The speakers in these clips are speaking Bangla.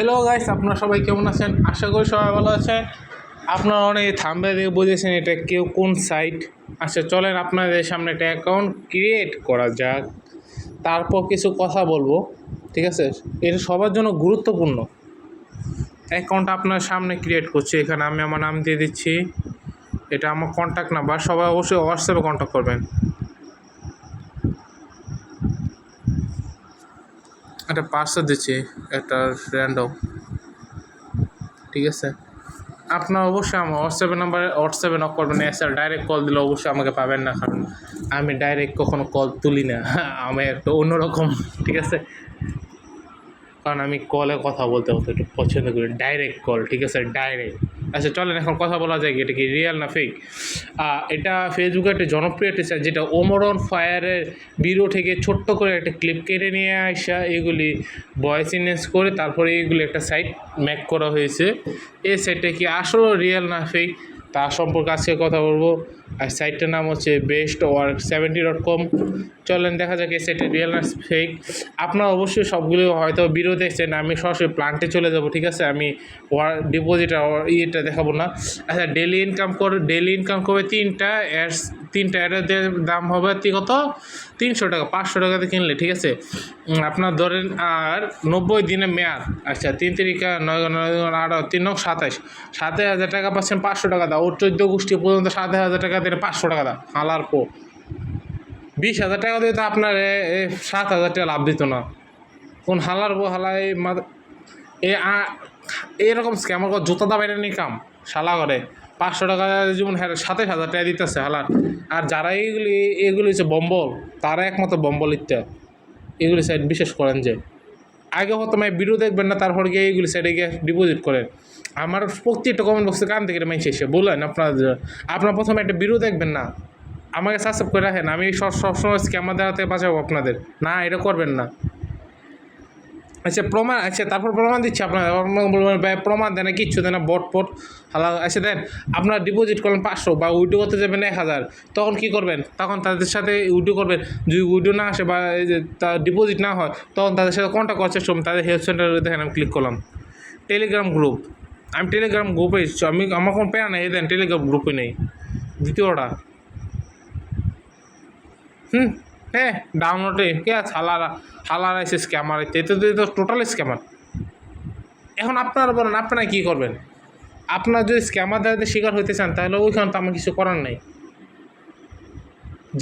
হ্যালো গাইস আপনারা সবাই কেমন আছেন? আশা করি সবাই ভালো আছেন। আপনারা অনেক থাম্বে দিয়ে বুঝেছেন এটা কেউ কোন সাইট আচ্ছা চলেন আপনাদের সামনে একটা অ্যাকাউন্ট ক্রিয়েট করা যাক। তারপর কিছু কথা বলব, ঠিক আছে? এটা সবার জন্য গুরুত্বপূর্ণ। অ্যাকাউন্ট আপনার সামনে ক্রিয়েট করছি, এখানে আমি আমার নাম দিয়ে দিচ্ছি। এটা আমার কন্ট্যাক্ট নাম্বার সবাই অবশ্যই হোয়াটসঅ্যাপে কন্ট্যাক্ট করবেন। একটা পার্সেল দিচ্ছি, একটা র্যান্ডম ঠিক আছে? আপনার অবশ্যই আমার হোয়াটসঅ্যাপের নাম্বারে হোয়াটসঅ্যাপে নক করবেন। এছাড়া ডাইরেক্ট কল দিলে অবশ্যই আমাকে পাবেন না, কারণ আমি ডাইরেক্ট কখনো কল তুলি না। আমি একটা অন্যরকম, ঠিক আছে? কারণ আমি কলে কথা বলতে বলতে একটু পছন্দ করি। ডাইরেক্ট কল ঠিক আছে? ডাইরেক্ট আচ্ছা চলেন, এখন কথা বলা যায় এটা কি রিয়েল না ফেক এটা ফেসবুকে একটা জনপ্রিয় একটা চ্যানেল যেটা ওমরন ফায়ারের বিরো থেকে ছোট্ট করে একটা ক্লিপ কেটে নিয়ে আসা, এগুলি ভয়েস ইনহেন্স করে তারপরে এগুলি একটা সাইট ম্যাক করা হয়েছে। এই সাইটটা কি আসলে রিয়েল না ফেক তার সম্পর্কে আজকে কথা বলব। আর সাইটটার নাম হচ্ছে best work seventy dot com চলেন দেখা যাক এই সাইটটা রিয়েল না ফেক আপনারা অবশ্যই সবগুলো হয়তো বিরোধ দেখছেন, আমি সরাসরি প্ল্যান্টে চলে যাব, ঠিক আছে? আমি ওয়ার ডিপোজিট ইয়েটা দেখাবো না। আচ্ছা ডেলি ইনকাম কর ডেলি ইনকাম করবে তিনটা অ্যাডস তিনটা অ্যাডের দাম হবে কত? তিনশো টাকা, পাঁচশো টাকাতে কিনলে, ঠিক আছে? আপনার ধরেন, আর নব্বই দিনে মেয়াদ আচ্ছা তিন তিরিকা নয় নয় আট, তিন, নয়, সাতাশ। সাতাশ হাজার টাকা পাচ্ছেন পাঁচশো টাকা দাও, ওর চোদ্দ গোষ্ঠী পর্যন্ত সাত হাজার টাকা দিলে পাঁচশো টাকা দাও, হালার পো। বিশ হাজার টাকা দিয়ে তো আপনার সাত হাজার টাকা লাভ দিত না। কোন হালার বো হালাই এ এরকম স্ক্যামার জুতা এটা নিয়ে কাম, শালা করে। পাঁচশো টাকা যেমন হ্যাঁ সাতাশ হাজার টাকা দিতেছে হালার। আর যারা এইগুলি এগুলি হচ্ছে বম্বল, তারা একমাত্র বম্বল ইত্যা। এগুলি সাইড বিশেষ করেন যে। আগে হতো মানে ভিডিও দেখবেন না, তারপর গিয়ে এইগুলি সাইডে গিয়ে ডিপোজিট করেন। আমার প্রত্যেকটা কমেন্ট বক্সে কান থেকে মাইছে এসে বললেন আপনার আপনার প্রথমে একটা ভিডিও দেখবেন না। আমাকে সাবস্ক্রাইব করে রাখেন, আমি সব সবসময় স্ক্যামার দেওয়াতে বাঁচাবো আপনাদের। না, এটা করবেন না। আচ্ছা প্রমাণ আচ্ছা তারপর প্রমাণ দিচ্ছি আপনার বলবেন ভাই প্রমাণ দেয় না কিচ্ছু দেয় না বট পট হালা আচ্ছা দেন, আপনার ডিপোজিট করলেন পাঁচশো বা উইডো করতে যাবেন এক হাজার, তখন কি করবেন? তখন তাদের সাথে উইডো করবেন, যদি উইডো না আসে বা তার ডিপোজিট না হয়, তখন তাদের সাথে কন্ট্যাক্ট করার চেষ্টা তাদের হেলথ সেন্টারে দেখেন, আমি ক্লিক করলাম টেলিগ্রাম গ্রুপ আমি টেলিগ্রাম গ্রুপে এসেছি আমি, আমার কোনো প্যারা নেই দেন টেলিগ্রাম গ্রুপে নেই, দ্বিতীয়টা, হুম? হ্যাঁ ডাউনলোডে কে আছে হালারা হালার আছে স্ক্যামার এতে তো তো টোটাল স্ক্যামার এখন আপনারা বলেন, আপনারা কী করবেন? আপনার যদি স্ক্যামার দ্বারা শিকার হইতে চান, তাহলে ওইখানে তো আমার কিছু করার নেই।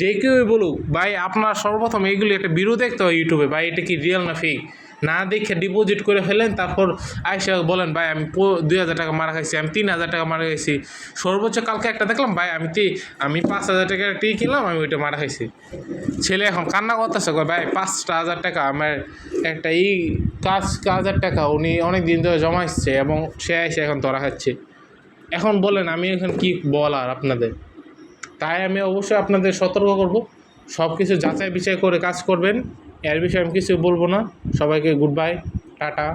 যে কেউই বলুক, ভাই, আপনার সর্বপ্রথম এইগুলি একটা বিরোধ দেখতে হয় ইউটিউবে, ভাই, এটা কি রিয়েল না ফেক না দেখে ডিপোজিট করে ফেলেন, তারপর আইসা বলেন, ভাই, আমি দুই হাজার টাকা মারা খাইছি, আমি তিন হাজার টাকা মারা খাইছি। সর্বোচ্চ কালকে একটা দেখলাম, ভাই, আমি তি আমি পাঁচ হাজার টাকার টি কিনলাম, আমি ওইটা মারা খাইছি। ছেলে এখন কান্না করতেছে ভাই, পাঁচটা হাজার টাকা আমার একটা এই কাজ হাজার টাকা, উনি অনেক দিন ধরে জমাইছে এবং সে এসে এখন ধরা খাচ্ছে। এখন বলেন, আমি এখন কি বলার আপনাদের? তাই আমি অবশ্যই আপনাদের সতর্ক করব। সব কিছু যাচাই বিচাই করে কাজ করবেন। এর বিষয়ে আমি কিছু বলব না। সবাইকে গুড বাই টাটা।